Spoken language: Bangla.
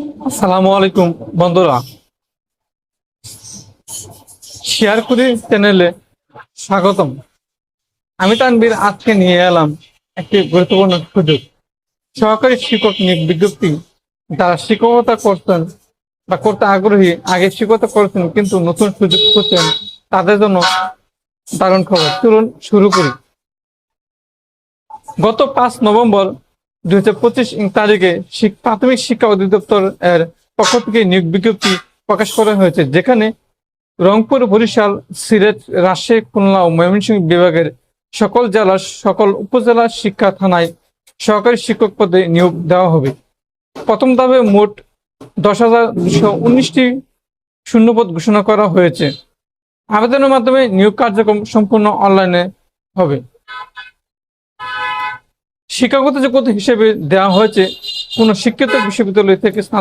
আসসালামু আলাইকুম, বন্ধুরা। শেয়ার করি চ্যানেলে স্বাগতম। আমি তানবীর আজকে নিয়ে এলাম একটি গুরুত্বপূর্ণ সুযোগ। সহকারী শিক্ষক নিয়োগ বিজ্ঞপ্তি। যারা শিক্ষকতা করছেন বা করতে আগ্রহী, আগে শিক্ষকতা করেছেন কিন্তু নতুন সুযোগ করছেন তাদের জন্য দারুণ খবর। চলুন শুরু করি। গত পাঁচ নভেম্বর দুই হাজার পঁচিশ তারিখে প্রাথমিক শিক্ষা অধিদপ্তর এর পক্ষ থেকে নিয়োগ বিজ্ঞপ্তি প্রকাশ করা হয়েছে, যেখানে রংপুর, বরিশাল, সিলেট, রাজশাহী, খুলনা ও ময়মনসিংহ বিভাগের সকল জেলার সকল উপজেলা শিক্ষা থানায় সহকারী শিক্ষক পদে নিয়োগ দেওয়া হবে। প্রথম ধাপে মোট দশ হাজার দুশো উনিশটি শূন্যপদ ঘোষণা করা হয়েছে। আবেদনের মাধ্যমে নিয়োগ কার্যক্রম সম্পূর্ণ অনলাইনে হবে। শিক্ষাগত যোগ্যতা হিসেবে দেওয়া হয়েছে কোনো শিক্ষিত বিশ্ববিদ্যালয় থেকে স্নাতক